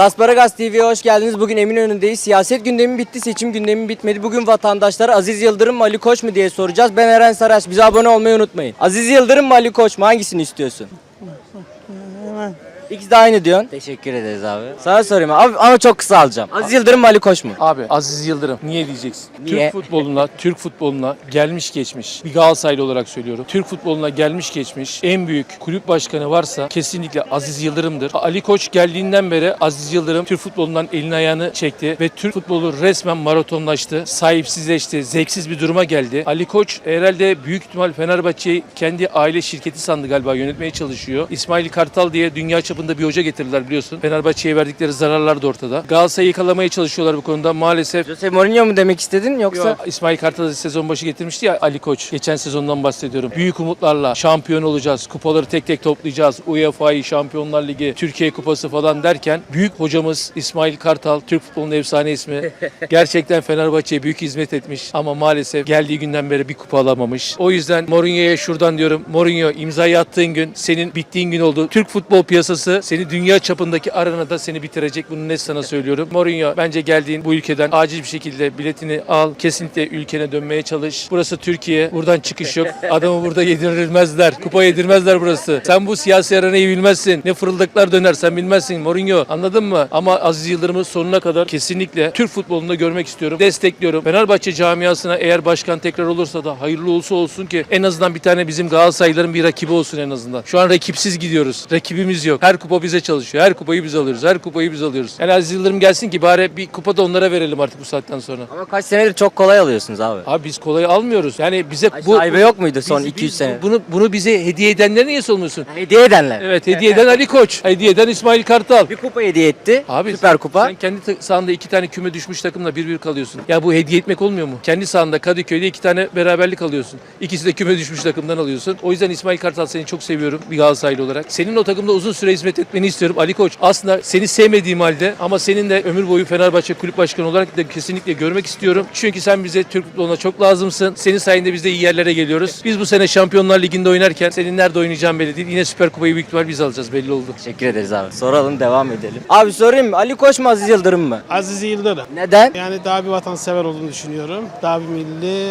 Zasparagas TV'ye hoş geldiniz. Bugün Eminönü'ndeyiz. Siyaset gündemi bitti, seçim gündemi bitmedi. Bugün vatandaşlara Aziz Yıldırım mı Ali Koç mu diye soracağız. Ben Eren Saraç. Bize abone olmayı unutmayın. Aziz Yıldırım mı Ali Koç mu? Hangisini istiyorsun? İkisi de aynı diyorsun. Teşekkür ederiz abi. Sana sorayım abi ama çok kısa alacağım. Aziz Yıldırım mı Ali Koç mu? Abi Aziz Yıldırım niye diyeceksin? Niye? Türk futboluna, Türk futboluna gelmiş geçmiş. Bir Galatasaraylı olarak söylüyorum. Türk futboluna gelmiş geçmiş en büyük kulüp başkanı varsa kesinlikle Aziz Yıldırım'dır. Ali Koç geldiğinden beri Aziz Yıldırım Türk futbolundan elini ayağını çekti ve Türk futbolu resmen maratonlaştı. Sahipsizleşti, zevksiz bir duruma geldi. Ali Koç herhalde büyük ihtimal Fenerbahçe'yi kendi aile şirketi sandı galiba yönetmeye çalışıyor. İsmail Kartal diye dünya çapında bir hoca getirdiler biliyorsun. Fenerbahçe'ye verdikleri zararlar da ortada. Galatasaray'ı yakalamaya çalışıyorlar bu konuda. Maalesef Jose Mourinho mu demek istedin yoksa? Yok, İsmail Kartal'ı sezon başı getirmişti ya Ali Koç. Geçen sezondan bahsediyorum. Büyük umutlarla şampiyon olacağız. Kupaları tek tek toplayacağız. UEFA'yı, Şampiyonlar Ligi, Türkiye Kupası falan derken büyük hocamız İsmail Kartal, Türk futbolunun efsane ismi. Gerçekten Fenerbahçe'ye büyük hizmet etmiş ama maalesef geldiği günden beri bir kupa alamamış. O yüzden Mourinho'ya şuradan diyorum. Mourinho imzayı attığın gün senin bittiğin gün oldu. Türk futbol piyasası seni dünya çapındaki arenada seni bitirecek. Bunu net sana söylüyorum. Mourinho bence geldiğin bu ülkeden acil bir şekilde biletini al. Kesinlikle ülkene dönmeye çalış. Burası Türkiye. Buradan çıkış yok. Adamı burada yedirilmezler. Kupa yedirmezler burası. Sen bu siyasi arenayı bilmezsin. Ne fırıldak döner sen bilmezsin Mourinho. Anladın mı? Ama Aziz Yıldırım'ı sonuna kadar kesinlikle Türk futbolunda görmek istiyorum. Destekliyorum. Fenerbahçe camiasına eğer başkan tekrar olursa da hayırlı olsa olsun ki en azından bir tane bizim Galatasaraylıların bir rakibi olsun en azından. Şu an rakipsiz gidiyoruz. Rakibimiz yok. Her kupa bize çalışıyor. Her kupayı biz alıyoruz. Her kupayı biz alıyoruz. Yani Aziz Yıldırım gelsin ki bari bir kupa da onlara verelim artık bu saatten sonra. Ama kaç senedir çok kolay alıyorsunuz abi. Abi biz kolay almıyoruz. Yani bize Bu, Şaibe yok muydu son biz 200 sene? Bunu bunu bize hediye edenler niye sormuyorsun? Hediye edenler. Evet hediye eden Ali Koç. Hediye eden İsmail Kartal. Bir kupa hediye etti. Abi Süper kupa. Sen kendi ta- sahanda iki tane küme düşmüş takımla bir bir kalıyorsun. Ya bu hediye etmek olmuyor mu? Kendi sahanda Kadıköy'de iki tane beraberlik alıyorsun. İkisi de küme düşmüş takımdan alıyorsun. O yüzden İsmail Kartal seni çok seviyorum bir Galatasaraylı olarak. Senin o takımda uzun süre hizmet etmeni istiyorum Ali Koç. Aslında seni sevmediğim halde ama senin de ömür boyu Fenerbahçe kulüp başkanı olarak da kesinlikle görmek istiyorum. Çünkü sen bize Türk futboluna çok lazımsın. Senin sayende biz de iyi yerlere geliyoruz. Biz bu sene Şampiyonlar Ligi'nde oynarken senin nerede oynayacağın belli değil. Yine Süper Kupayı büyük ihtimal biz alacağız belli oldu. Teşekkür ederiz abi. Soralım devam edelim. Abi sorayım mı? Ali Koç mu Aziz Yıldırım mı? Aziz Yıldırım. Neden? Yani daha bir vatansever olduğunu düşünüyorum. Daha bir milli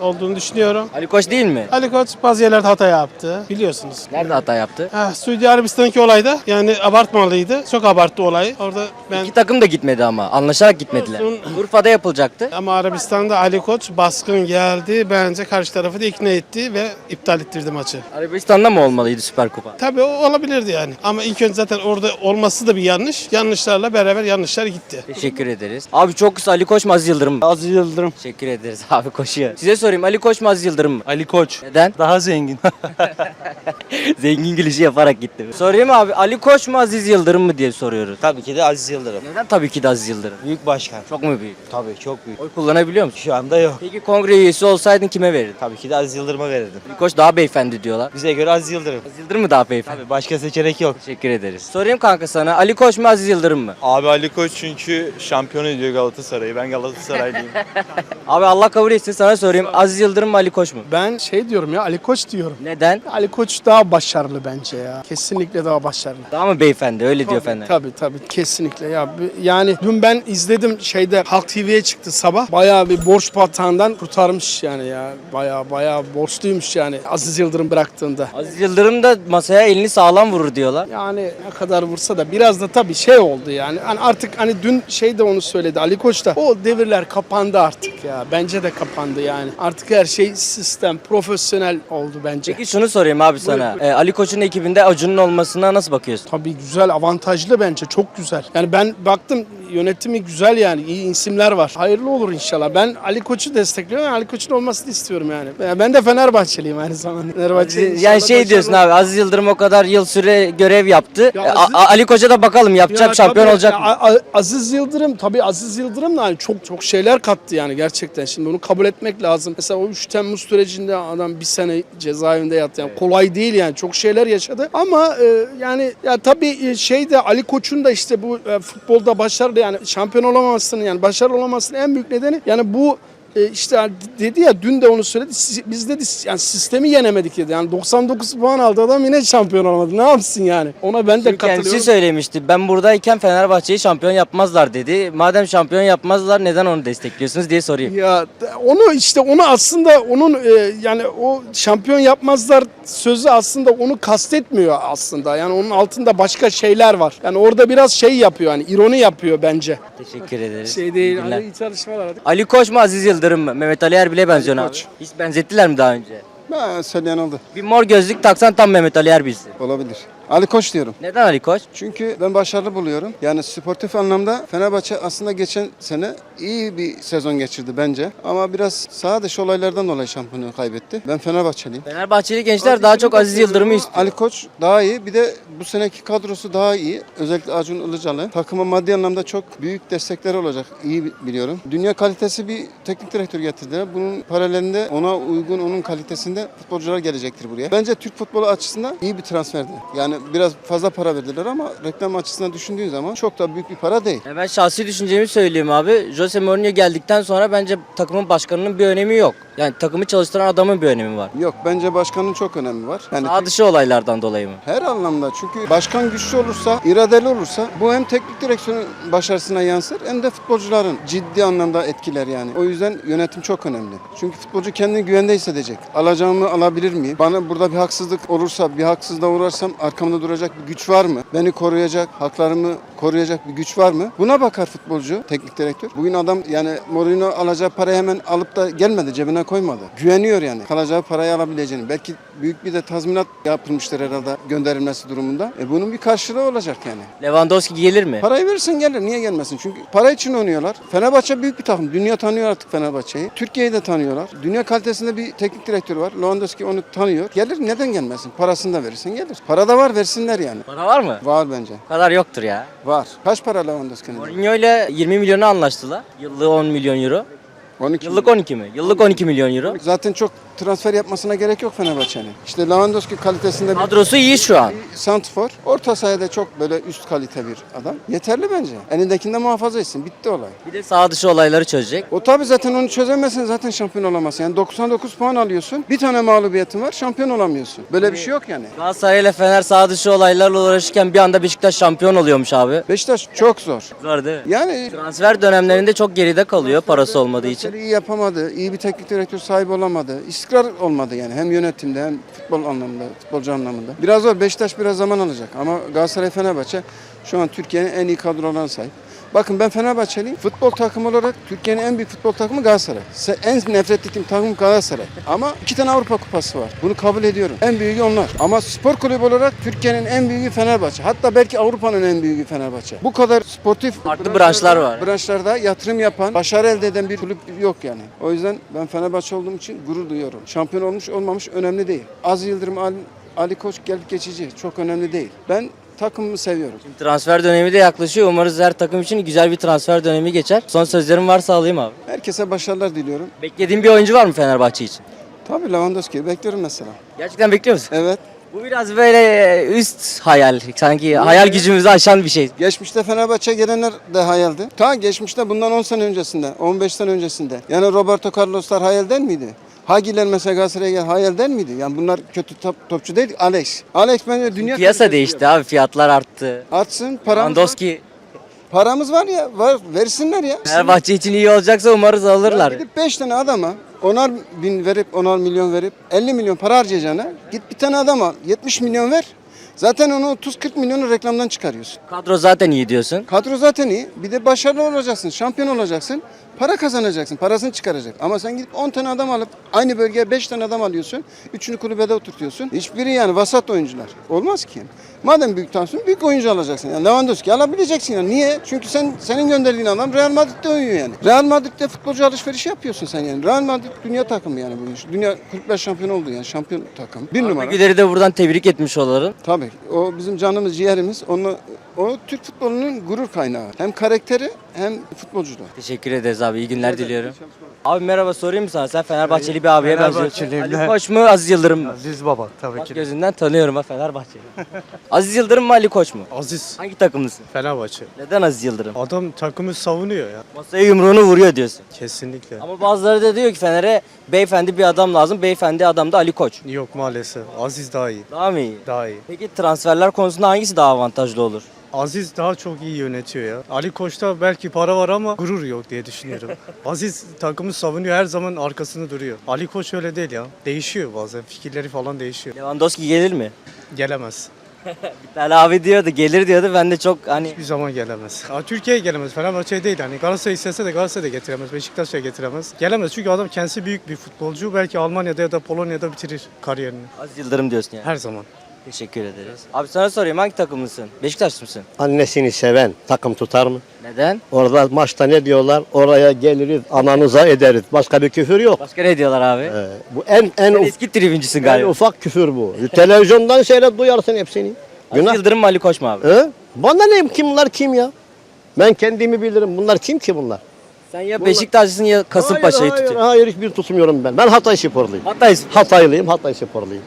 olduğunu düşünüyorum. Ali Koç değil mi? Ali Koç bazı yerlerde hata yaptı. Biliyorsunuz. Nerede hata yaptı? Ha, Suudi Arabistan'daki olayda yani abartmalıydı. Çok abarttı olayı. Orada ben İki takım da gitmedi ama. Anlaşarak gitmediler. Olsun. Urfa'da yapılacaktı. ama Arabistan'da Ali Koç baskın geldi. Bence karşı tarafı da ikna etti ve iptal ettirdi maçı. Arabistan'da mı olmalıydı Süper Kupa? Tabii o olabilirdi yani. Ama ilk önce zaten orada olması da bir yanlış. Yanlışlarla beraber yanlışlar gitti. Teşekkür ederiz. Abi çok kısa Ali Koç mu Aziz Yıldırım mı? Aziz Yıldırım. Teşekkür ederiz abi koşuyor. Size sorayım Ali Koç mu Aziz Yıldırım mı? Ali Koç. Neden? Daha zengin. Zengin gülüşü yaparak gitti. Sorayım abi Ali Koç mu Aziz Yıldırım mı diye soruyoruz. Tabii ki de Aziz Yıldırım. Neden tabii ki de Aziz Yıldırım? Büyük başkan. Çok mu büyük? Tabii çok büyük. Oy kullanabiliyor musun? Şu anda yok. Peki kongre üyesi olsaydın kime verirdin? Tabii ki de Aziz Yıldırım'a verirdim. Ali Koç daha beyefendi diyorlar. Bize göre Aziz Yıldırım. Aziz Yıldırım mı daha beyefendi? Tabii başka seçenek yok. Teşekkür ederiz. Sorayım kanka sana Ali Koç mu Aziz Yıldırım mı? Abi Ali Koç çünkü şampiyon ediyor Galatasaray'ı. Ben Galatasaraylıyım. Abi Allah kabul etsin sana sorayım Aziz Yıldırım mı Ali Koç mu? Ben şey diyorum ya Ali Koç diyorum. Neden? Ali Koç daha başarılı bence ya. Kesinlikle daha başarılı. Daha mı beyefendi öyle diyor Fener. Tabii tabii kesinlikle ya. Yani dün ben izledim şeyde Halk TV'ye çıktı sabah. Bayağı bir borç batağından kurtarmış yani ya. Bayağı bayağı borçluymuş yani Aziz Yıldırım bıraktığında. Aziz Yıldırım da masaya elini sağlam vurur diyorlar. Yani ne kadar vursa da biraz da tabii şey oldu yani. Hani artık hani dün şey de onu söyledi Ali Koç da o devirler kapandı artık ya. Bence de kapandı yani. Artık her şey sistem, profesyonel oldu bence. Peki şunu sorayım abi sana. Ee, Ali Koç'un ekibinde Acun'un olmasına nasıl bakıyorsun? Tabii güzel, avantajlı bence. Çok güzel. Yani ben baktım yönetimi güzel yani. iyi isimler var. Hayırlı olur inşallah. Ben Ali Koç'u destekliyorum. Ali Koç'un olmasını istiyorum yani. Yani Ben de Fenerbahçeliyim aynı zamanda. Fenerbahçe yani şey diyorsun başarılı- abi Aziz Yıldırım o kadar yıl süre görev yaptı. Ya Aziz- A- Ali Koç'a da bakalım yapacak Ya şampiyon tabii, olacak ya mı? Aziz Yıldırım tabii Aziz Yıldırım da hani çok çok şeyler kattı yani gerçekten. Şimdi onu kabul etmek lazım. Mesela o 3 Temmuz sürecinde adam bir sene cezaevinde yattı. Yani kolay değil yani çok şeyler yaşadı. Ama e, yani ya tabii e, şey de Ali Koç'un da işte bu e, futbolda başarılı yani şampiyon olamamasının yani başarılı olamamasının en büyük nedeni yani bu e, işte hani dedi ya dün de onu söyledi. "Siz- Biz dedi yani sistemi yenemedik dedi. Yani 99 puan aldı adam yine şampiyon olamadı. Ne yapsın yani? Ona ben de kendisi katılıyorum. söylemişti. Ben buradayken Fenerbahçe'yi şampiyon yapmazlar dedi. Madem şampiyon yapmazlar neden onu destekliyorsunuz diye sorayım. Ya onu işte onu aslında onun e, yani o şampiyon yapmazlar sözü aslında onu kastetmiyor aslında. Yani onun altında başka şeyler var. Yani orada biraz şey yapıyor hani ironi yapıyor bence. Teşekkür ederiz. Şey değil. Günler. Hani iyi çalışmalar hadi. Ali Koç mu Aziz Yıldırım mı? Mehmet Ali Erbil'e benziyor abi. Koç. Hiç benzettiler mi daha önce? Ha, söyleyen oldu. Bir mor gözlük taksan tam Mehmet Ali Erbil'sin. Olabilir. Ali Koç diyorum. Neden Ali Koç? Çünkü ben başarılı buluyorum. Yani sportif anlamda Fenerbahçe aslında geçen sene iyi bir sezon geçirdi bence. Ama biraz sağ dışı olaylardan dolayı şampiyonluğu kaybetti. Ben Fenerbahçeliyim. Fenerbahçeli gençler daha çok Aziz Yıldırım'ı istiyor. Ali Koç daha iyi. Bir de bu seneki kadrosu daha iyi. Özellikle Acun Ilıcalı. Takıma maddi anlamda çok büyük destekleri olacak. İyi bi- biliyorum. Dünya kalitesi bir teknik direktör getirdiler. Bunun paralelinde ona uygun onun kalitesinde futbolcular gelecektir buraya. Bence Türk futbolu açısından iyi bir transferdi. Yani biraz fazla para verdiler ama reklam açısından düşündüğün zaman çok da büyük bir para değil. Ya ben şahsi düşüncemi söyleyeyim abi. Jose Mourinho geldikten sonra bence takımın başkanının bir önemi yok. Yani takımı çalıştıran adamın bir önemi var. Yok bence başkanın çok önemi var. Yani Sağ dışı olaylardan dolayı mı? Her anlamda çünkü başkan güçlü olursa, iradeli olursa bu hem teknik direksiyonun başarısına yansır hem de futbolcuların ciddi anlamda etkiler yani. O yüzden yönetim çok önemli. Çünkü futbolcu kendini güvende hissedecek. Alacağımı alabilir miyim? Bana burada bir haksızlık olursa, bir haksızlığa uğrarsam arkamda duracak bir güç var mı? Beni koruyacak, haklarımı koruyacak bir güç var mı? Buna bakar futbolcu, teknik direktör. Bugün adam yani Mourinho alacağı parayı hemen alıp da gelmedi, cebine koymadı. Güveniyor yani. Kalacağı parayı alabileceğini. Belki büyük bir de tazminat yapılmıştır herhalde gönderilmesi durumunda. E bunun bir karşılığı olacak yani. Lewandowski gelir mi? Parayı verirsen gelir. Niye gelmesin? Çünkü para için oynuyorlar. Fenerbahçe büyük bir takım. Dünya tanıyor artık Fenerbahçe'yi. Türkiye'yi de tanıyorlar. Dünya kalitesinde bir teknik direktör var. Lewandowski onu tanıyor. Gelir. Neden gelmesin? Parasını da verirsen gelir. Para da var versinler yani. Para var mı? Var bence. Kadar yoktur ya. Var. Kaç para Lewandowski'nin? Mourinho ile 20 milyona anlaştılar. Yıllığı 10 milyon euro. 12. Yıllık 12 mi? Yıllık 12 milyon euro. Zaten çok transfer yapmasına gerek yok Fenerbahçe'nin. İşte Lewandowski kalitesinde bir Kadrosu iyi şu an. Santifor. Orta sahada çok böyle üst kalite bir adam. Yeterli bence. Elindekinde muhafaza etsin. Bitti olay. Bir de sağ dışı olayları çözecek. O tabi zaten onu çözemezsen zaten şampiyon olamazsın. Yani 99 puan alıyorsun. Bir tane mağlubiyetin var. Şampiyon olamıyorsun. Böyle bir şey yok yani. Galatasaray ile Fener sağ dışı olaylarla uğraşırken bir anda Beşiktaş şampiyon oluyormuş abi. Beşiktaş çok zor. Zor değil mi? Yani Transfer dönemlerinde çok geride kalıyor parası olmadığı için. iyi yapamadı. iyi bir teknik direktör sahibi olamadı. İstikrar olmadı yani. Hem yönetimde hem futbol anlamında, futbolcu anlamında. Biraz zor. Beşiktaş biraz zaman alacak. Ama Galatasaray Fenerbahçe şu an Türkiye'nin en iyi kadrolarına sahip. Bakın ben Fenerbahçeliyim. Futbol takımı olarak Türkiye'nin en büyük futbol takımı Galatasaray. En nefret ettiğim takım Galatasaray. Ama iki tane Avrupa Kupası var. Bunu kabul ediyorum. En büyüğü onlar. Ama spor kulübü olarak Türkiye'nin en büyüğü Fenerbahçe. Hatta belki Avrupa'nın en büyüğü Fenerbahçe. Bu kadar sportif Farklı branşlar var. branşlarda yatırım yapan, başarı elde eden bir kulüp yok yani. O yüzden ben Fenerbahçe olduğum için gurur duyuyorum. Şampiyon olmuş olmamış önemli değil. Az Yıldırım, Ali, Ali Koç gelip geçici çok önemli değil. Ben takımımı seviyorum. Transfer dönemi de yaklaşıyor. Umarız her takım için güzel bir transfer dönemi geçer. Son sözlerim varsa alayım abi. Herkese başarılar diliyorum. Beklediğin bir oyuncu var mı Fenerbahçe için? Tabii Lewandowski'yi bekliyorum mesela. Gerçekten bekliyor musun? Evet. Bu biraz böyle üst hayal. Sanki hayal gücümüzü aşan bir şey. Geçmişte Fenerbahçe gelenler de hayaldi. Ta geçmişte bundan 10 sene öncesinde, 15 sene öncesinde. Yani Roberto Carlos'lar hayal değil miydi? Hagiler mesela Galatasaray'a gel hayal miydi? Yani bunlar kötü top- topçu değil. Alex. Alex bence dünya Piyasa değişti abi. Fiyatlar arttı. Artsın paramız. Lewandowski Paramız var ya var versinler ya. Fenerbahçe için iyi olacaksa umarız alırlar. Ya gidip 5 tane adama onar bin verip onar milyon verip 50 milyon para harcayacağına git bir tane adama 70 milyon ver. Zaten onu 30-40 milyonu reklamdan çıkarıyorsun. Kadro zaten iyi diyorsun. Kadro zaten iyi. Bir de başarılı olacaksın, şampiyon olacaksın. Para kazanacaksın, parasını çıkaracak. Ama sen gidip 10 tane adam alıp aynı bölgeye 5 tane adam alıyorsun. Üçünü kulübede oturtuyorsun. Hiçbiri yani vasat oyuncular. Olmaz ki. Madem büyük tansiyon büyük oyuncu alacaksın. Yani Lewandowski alabileceksin yani. Niye? Çünkü sen senin gönderdiğin adam Real Madrid'de oynuyor yani. Real Madrid'de futbolcu alışverişi yapıyorsun sen yani. Real Madrid dünya takımı yani bu iş. Dünya kulüpler şampiyon oldu yani. Şampiyon takım. Bir numara. Güler'i de buradan tebrik etmiş olalım. Tabii. O bizim canımız, ciğerimiz. Onunla O Türk futbolunun gurur kaynağı. Hem karakteri hem futbolculuğu. Teşekkür ederiz abi. İyi günler diliyorum. Abi merhaba sorayım mı sana? Sen Fenerbahçeli bir abiye benziyorsun. Fenerbahçeliyim Ali. Koç mu Aziz Yıldırım mı? Aziz Baba tabii Bak ki. gözünden tanıyorum ha Fenerbahçeli. Aziz Yıldırım mı Ali Koç mu? Aziz Hangi takımlısın? Fenerbahçe. Neden Aziz Yıldırım? Adam takımı savunuyor ya. Masaya yumruğunu vuruyor diyorsun. Kesinlikle. Ama bazıları da diyor ki Fener'e beyefendi bir adam lazım. Beyefendi adam da Ali Koç. Yok maalesef. Aziz daha iyi. Daha mı iyi? Daha iyi. Peki transferler konusunda hangisi daha avantajlı olur? Aziz daha çok iyi yönetiyor ya. Ali Koç'ta belki para var ama gurur yok diye düşünüyorum. Aziz takımı savunuyor her zaman arkasında duruyor. Ali Koç öyle değil ya. Değişiyor bazen. Fikirleri falan değişiyor. Lewandowski gelir mi? Gelemez. Tane abi diyordu gelir diyordu. Ben de çok hani Hiçbir zaman gelemez. Ha, Türkiye'ye gelemez. Fenerbahçe değil. Hani Galatasaray istese de Galatasaray da getiremez. Beşiktaş da getiremez. Gelemez çünkü adam kendisi büyük bir futbolcu. Belki Almanya'da ya da Polonya'da bitirir kariyerini. Aziz Yıldırım diyorsun yani. Her zaman. Teşekkür ederiz. Abi sana sorayım hangi takımlısın? Beşiktaşlı mısın? Annesini seven takım tutar mı? Neden? Orada maçta ne diyorlar? Oraya geliriz, ananıza ederiz. Başka bir küfür yok. Başka ne diyorlar abi? Ee, bu en en, Sen uf- eski tribüncüsün en galiba. ufak küfür bu. Televizyondan seyret duyarsın hepsini. Aziz Günah. Yıldırım mı Ali Koç mu abi? He? Bana ne kim bunlar kim ya? Ben kendimi bilirim. Bunlar kim ki bunlar? Sen ya Beşiktaşlısın ya Kasımpaşa'yı hayır, hayır, tutuyorsun. hayır hiçbir tutmuyorum ben. Ben Hatay sporluyum. Hatay'sın. Hataylıyım, Hatay sporluyum.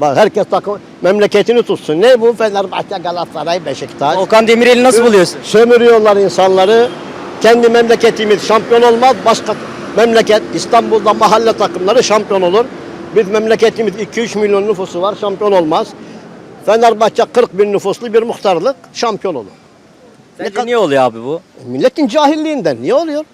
Bak herkes takım memleketini tutsun. Ne bu? Fenerbahçe, Galatasaray, Beşiktaş. Volkan Demirel'i nasıl buluyorsun? Sömürüyorlar insanları. Kendi memleketimiz şampiyon olmaz. Başka memleket İstanbul'da mahalle takımları şampiyon olur. Biz memleketimiz 2-3 milyon nüfusu var şampiyon olmaz. Fenerbahçe 40 bin nüfuslu bir muhtarlık şampiyon olur. Sence niye oluyor abi bu? Milletin cahilliğinden niye oluyor?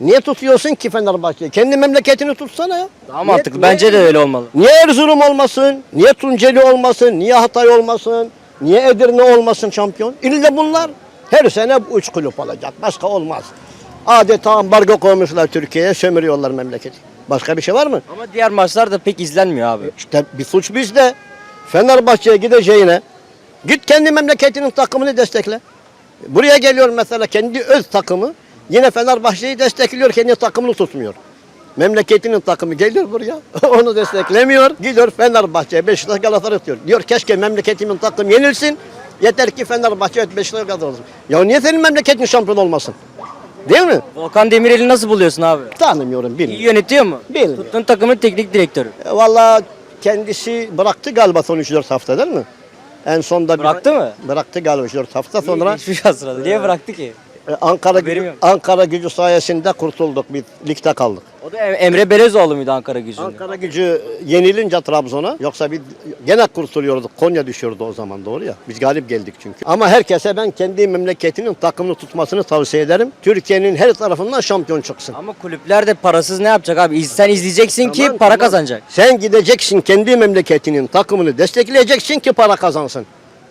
Niye tutuyorsun ki Fenerbahçe'yi? Kendi memleketini tutsana ya. Daha Niye- mantıklı. niye- Bence de öyle olmalı. Niye Erzurum olmasın? Niye Tunceli olmasın? Niye Hatay olmasın? Niye Edirne olmasın şampiyon? İlle bunlar. Her sene bu üç kulüp olacak. Başka olmaz. Adeta ambargo koymuşlar Türkiye'ye sömürüyorlar memleketi. Başka bir şey var mı? Ama diğer maçlar da pek izlenmiyor abi. İşte bir suç bizde. Fenerbahçe'ye gideceğine git kendi memleketinin takımını destekle. Buraya geliyor mesela kendi öz takımı yine Fenerbahçe'yi destekliyor kendi takımını tutmuyor. Memleketinin takımı geliyor buraya onu desteklemiyor. Gidiyor Fenerbahçe, Beşiktaş, Galatasaray tutuyor. Diyor keşke memleketimin takımı yenilsin. Yeter ki Fenerbahçe, Beşiktaş, Galatasaray. Ya niye senin memleketin şampiyon olmasın? Değil mi? Volkan Demirel'i nasıl buluyorsun abi? Tanımıyorum, İyi bilmiyorum. yönetiyor mu? Bilmiyorum. Tuttuğun takımın teknik direktörü. E, Valla kendisi bıraktı galiba son 3-4 hafta değil mi? En sonda bir- Bıraktı mı? Bıraktı galiba 3-4 hafta sonra Hiçbir şey sırada. Niye bıraktı ki? E, Ankara Haberim gücü, yok. Ankara gücü sayesinde kurtulduk. Bir ligde kaldık. O da Em- Emre Belezoğlu muydu Ankara gücünde? Ankara gücü yenilince Trabzon'a yoksa bir gene kurtuluyorduk. Konya düşüyordu o zaman doğru ya. Biz galip geldik çünkü. Ama herkese ben kendi memleketinin takımını tutmasını tavsiye ederim. Türkiye'nin her tarafından şampiyon çıksın. Ama kulüpler de parasız ne yapacak abi? İz- Sen izleyeceksin ki Tamam, para tamam. kazanacak. Sen gideceksin kendi memleketinin takımını destekleyeceksin ki para kazansın.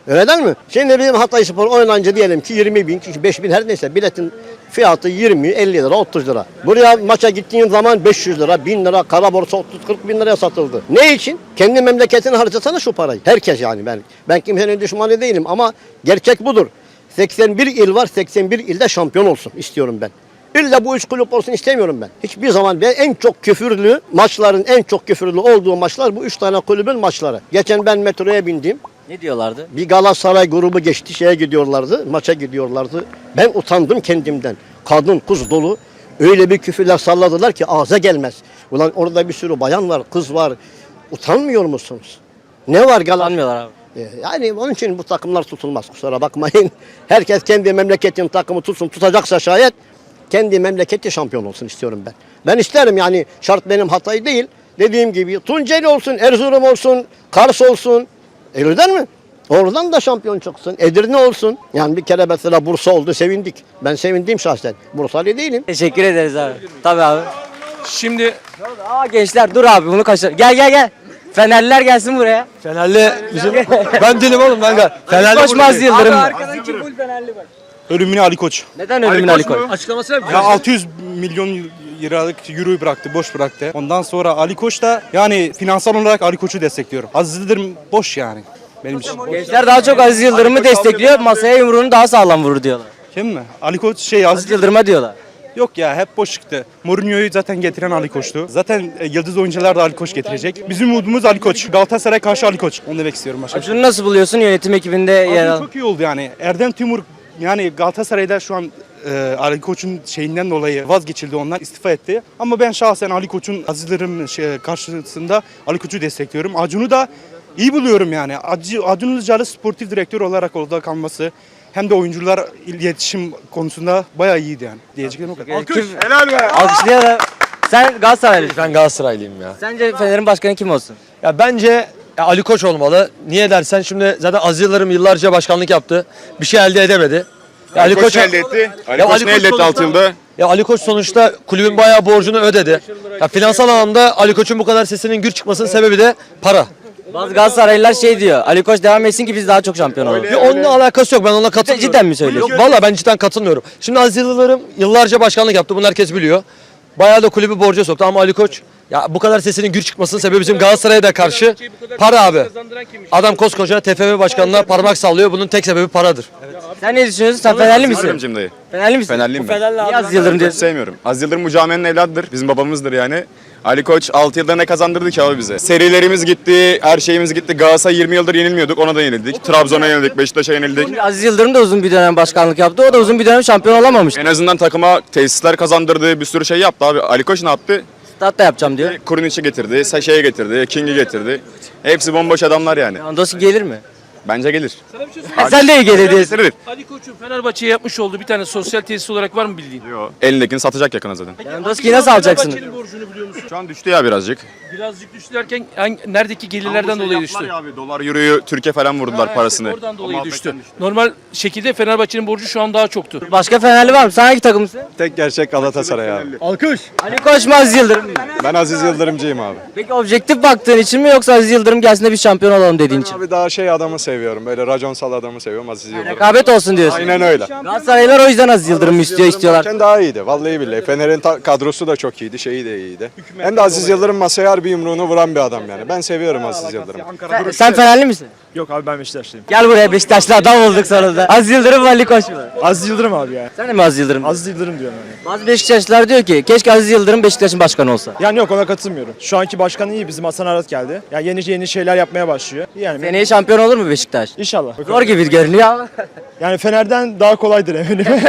Öyle değil mi? Şimdi bizim Hatay Spor oynanınca diyelim ki 20 bin, 5 bin her neyse biletin fiyatı 20, 50 lira, 30 lira. Buraya maça gittiğin zaman 500 lira, 1000 lira, kara borsa 30-40 bin liraya satıldı. Ne için? Kendi memleketine harcasana şu parayı. Herkes yani ben. Ben kimsenin düşmanı değilim ama gerçek budur. 81 il var, 81 ilde şampiyon olsun istiyorum ben. İlla bu üç kulüp olsun istemiyorum ben. Hiçbir zaman ben en çok küfürlü maçların en çok küfürlü olduğu maçlar bu üç tane kulübün maçları. Geçen ben metroya bindim. Ne diyorlardı? Bir Galatasaray grubu geçti şeye gidiyorlardı, maça gidiyorlardı. Ben utandım kendimden. Kadın, kız dolu. Öyle bir küfürler salladılar ki ağza gelmez. Ulan orada bir sürü bayan var, kız var. Utanmıyor musunuz? Ne var Galatasaray? Abi. Ee, Yani onun için bu takımlar tutulmaz kusura bakmayın. Herkes kendi memleketin takımı tutsun. Tutacaksa şayet kendi memleketi şampiyon olsun istiyorum ben. Ben isterim yani şart benim Hatay değil. Dediğim gibi Tunceli olsun, Erzurum olsun, Kars olsun. Değil mi? Oradan da şampiyon çıksın. Edirne olsun. Yani bir kere mesela Bursa oldu sevindik. Ben sevindim şahsen. Bursalı değilim. Teşekkür ederiz abi. Tabii abi. Şimdi Aa gençler dur abi bunu kaçır. Gel gel gel. Fenerliler gelsin buraya. Fenerli bizim ben değilim oğlum ben Fenerli Koşmaz Yıldırım. mı? Ölümüne Ali Koç. Neden ölümün Ali Koç? Ya 600 milyon liralık euroyu bıraktı, boş bıraktı. Ondan sonra Ali Koç da yani finansal olarak Ali Koç'u destekliyorum. Aziz Yıldırım boş yani benim için. Gençler daha çok Aziz Yıldırım'ı destekliyor. Masaya yumruğunu daha sağlam vurur diyorlar. Kim mi? Ali Koç şey Aziz Aziz Yıldırım'a diyorlar. Yok ya hep boş çıktı. Mourinho'yu zaten getiren Ali Koç'tu. Zaten e, yıldız oyuncular da Ali Koç getirecek. Bizim umudumuz Ali Koç. Galatasaray karşı Ali Koç. Onu demek istiyorum başka bir şey. Acun'u nasıl buluyorsun yönetim ekibinde yer Acun al? çok iyi oldu yani. Erdem Timur yani Galatasaray'da şu an e, Ali Koç'un şeyinden dolayı vazgeçildi onlar istifa etti. Ama ben şahsen Ali Koç'un azizlerim şey, karşısında Ali Koç'u destekliyorum. Acun'u da iyi buluyorum yani. Acı, Acun Ilıcalı sportif direktör olarak orada kalması hem de oyuncular iletişim konusunda bayağı iyiydi yani. Diyeceklerim o kadar. Kim- Alkışlayalım. Sen Galatasaraylısın. Ben Galatasaraylıyım ya. Sence Fener'in başkanı kim olsun? Ya bence ya Ali Koç olmalı. Niye dersen şimdi zaten Aziz Yıldırım yıllarca başkanlık yaptı. Bir şey elde edemedi. Ya Ali Koç elde etti. Ali Koç ne elde etti sonuçta- 6 yılda? Ya Ali Koç sonuçta kulübün bayağı borcunu ödedi. Ya finansal anlamda Ali Koç'un bu kadar sesinin gür çıkmasının sebebi de para. Bazı Galatasaraylılar şey diyor. Ali Koç devam etsin ki biz daha çok şampiyon olalım. Ya onunla alakası yok. Ben ona katılmıyorum. Cidden mi söylüyorsun? Yok valla ben cidden katılmıyorum. Şimdi Aziz Yıldırım yıllarca başkanlık yaptı. Bunu herkes biliyor. Bayağı da kulübü borca soktu ama Ali Koç ya bu kadar sesinin gür çıkmasının sebebi bizim Galatasaray'a da karşı para abi. Adam koskoca TFF başkanına parmak sallıyor. Bunun tek sebebi paradır. Sen ne düşünüyorsun? Sen Fenerli misin? Yıldırımcım dayı. Fenerli misin? Fenerliyim Bu ben. Fenerli Niye Aziz Yıldırım Hiç diyorsun? sevmiyorum. Aziz Yıldırım bu camianın evladıdır. Bizim babamızdır yani. Ali Koç 6 yılda ne kazandırdı ki abi bize? Serilerimiz gitti, her şeyimiz gitti. Galatasaray 20 yıldır yenilmiyorduk, ona da yenildik. Trabzon'a yenildik, Beşiktaş'a yenildik. Aziz Yıldırım da uzun bir dönem başkanlık yaptı. O da uzun bir dönem şampiyon olamamıştı. En azından takıma tesisler kazandırdı, bir sürü şey yaptı abi. Ali Koç ne yaptı? Stat da yapacağım diyor. Kuruniç'i getirdi, Saşa'yı getirdi, King'i getirdi. Hepsi bomboş adamlar yani. Lewandowski gelir mi? Bence gelir. Sen de iyi gelir diyorsun. Getirilir. Ali Koç'un Fenerbahçe'ye yapmış olduğu bir tane sosyal tesis olarak var mı bildiğin? Yo, Elindekini satacak yakına zaten. Lewandowski'yi nasıl alacaksınız? Fenerbahçe'nin borcunu biliyor musun? Şu an düştü ya birazcık. Birazcık düştü derken hangi- neredeki gelirlerden dolayı düştü. Abi, dolar, euroyu Türkiye falan vurdular parasını. Oradan dolayı düştü. Normal şekilde Fenerbahçe'nin borcu şu an daha çoktu. Başka Fenerli var mı? Sen hangi takımsın? Tek gerçek Galatasaray abi. Ali Koç mu Aziz Yıldırım mı? Ben Aziz Yıldırımcıyım abi. Peki objektif baktığın için mi yoksa Aziz Yıldırım gelsin de bir şampiyon olalım dediğin için? mi? Abi daha şey adamı seviyorum. Böyle raconsal adamı seviyorum Aziz Yıldırım. Rekabet olsun diyorsun. Aynen öyle. Galatasaraylılar o yüzden Aziz Yıldırım istiyor istiyorlar. Varken daha iyiydi. Vallahi billahi. Fener'in ta- kadrosu da çok iyiydi. Şeyi de iyiydi. Hem de Aziz Yıldırım masaya harbi yumruğunu vuran bir adam yani. Ben seviyorum Aziz Yıldırım'ı. Sen, sen Fenerli misin? Yok abi ben Beşiktaşlıyım. Gel buraya Beşiktaşlı adam olduk sonunda. Aziz Yıldırım mı Ali Koç mu? Aziz Yıldırım abi ya. Sen de mi Aziz Yıldırım? Aziz Yıldırım diyorum yani. Bazı Beşiktaşlılar diyor ki keşke Aziz Yıldırım Beşiktaş'ın başkanı olsa. Yani yok ona katılmıyorum. Şu anki başkan iyi bizim Hasan Arat geldi. Yani yeni yeni şeyler yapmaya başlıyor. Yani Seneye şampiyon olur mu Beşiktaş? inşallah. Zor gibi görünüyor ama. Yani Fener'den daha kolaydır eminim.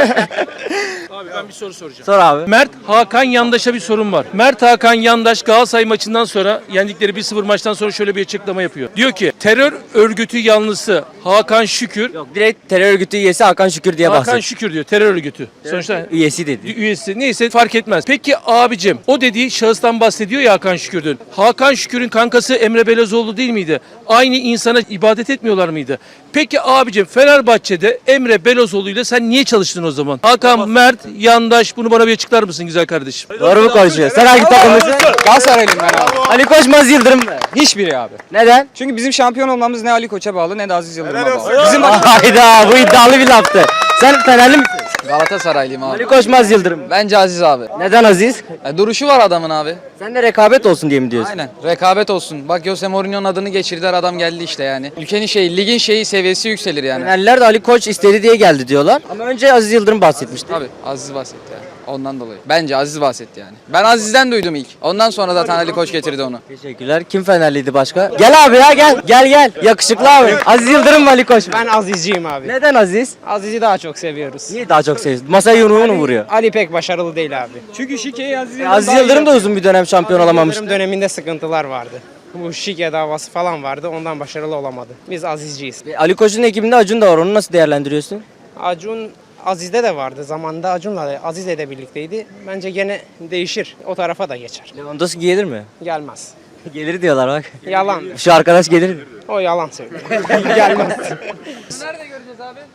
Abi ben bir soru soracağım. Sor abi. Mert Hakan Yandaş'a bir sorun var. Mert Hakan Yandaş Galatasaray maçından sonra yendikleri 1-0 maçtan sonra şöyle bir açıklama yapıyor. Diyor ki terör örgütü yanlısı Hakan Şükür Yok direkt terör örgütü üyesi Hakan Şükür diye Hakan bahset. Şükür diyor terör örgütü. Sonuçta Üyesi dedi. üyesi neyse fark etmez. Peki abicim o dediği şahıstan bahsediyor ya Hakan Şükür'ün. Hakan Şükür'ün kankası Emre Belezoğlu değil miydi? Aynı insana ibadet etmiyorlar mıydı? Peki abicim Fenerbahçe'de Emre Belezoğlu ile sen niye çalıştın o zaman? Hakan Mert yandaş bunu bana bir açıklar mısın güzel kardeşim? Doğru mu konuşuyor? Sen hangi takımlısın? Galatasaraylıyım ben abi. Ali Koç mu Aziz Yıldırım mı? Hiçbiri abi. Neden? Çünkü bizim şampiyon olmamız ne Ali Koç'a bağlı ne de Aziz Yıldırım'a bağlı. Bizim Hayda bu iddialı bir laftı. Sen Fenerli misin? Galatasaraylıyım abi. Ali Koç mu Aziz Yıldırım? Bence Aziz abi. Neden Aziz? Ya duruşu var adamın abi. Sen de rekabet olsun diye mi diyorsun? Aynen. Rekabet olsun. Bak Jose Mourinho'nun adını geçirdiler adam geldi işte yani. Ülkenin şeyi, ligin şeyi seviyesi yükselir yani. Fenerliler de Ali Koç istedi diye geldi diyorlar. Ama önce Aziz Yıldırım bahsetmişti. Tabii Aziz bahsetti. Ondan dolayı. Bence Aziz bahsetti yani. Ben Aziz'den duydum ilk. Ondan sonra zaten Ali Koç getirdi onu. Teşekkürler. Kim Fenerliydi başka? Gel abi ya gel. Gel gel. Yakışıklı abi. Aziz Yıldırım mı Ali Koç mu? Ben Azizciyim abi. Neden Aziz? Aziz'i daha çok seviyoruz. Niye daha çok seviyorsun? Masaya yumruğunu mu vuruyor? Ali pek başarılı değil abi. Çünkü Şike'yi Aziz Yıldırım Aziz Yıldırım da uzun bir dönem şampiyon olamamış. Yıldırım döneminde sıkıntılar vardı. Bu Şike davası falan vardı ondan başarılı olamadı. Biz Azizciyiz. Ali Koç'un ekibinde Acun da var. Onu nasıl değerlendiriyorsun? Acun Aziz'de de vardı. Zamanında Acun'la da Aziz'le de birlikteydi. Bence gene değişir. O tarafa da geçer. Lewandowski gelir mi? Gelmez. Gelir diyorlar bak. Yalan. Şu arkadaş gelir mi? O yalan söylüyor. Gelmez.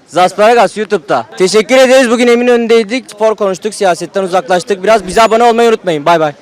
Zasparagas YouTube'da. Teşekkür ederiz. Bugün Eminönü'ndeydik. Spor konuştuk, siyasetten uzaklaştık. Biraz bize abone olmayı unutmayın. Bay bay.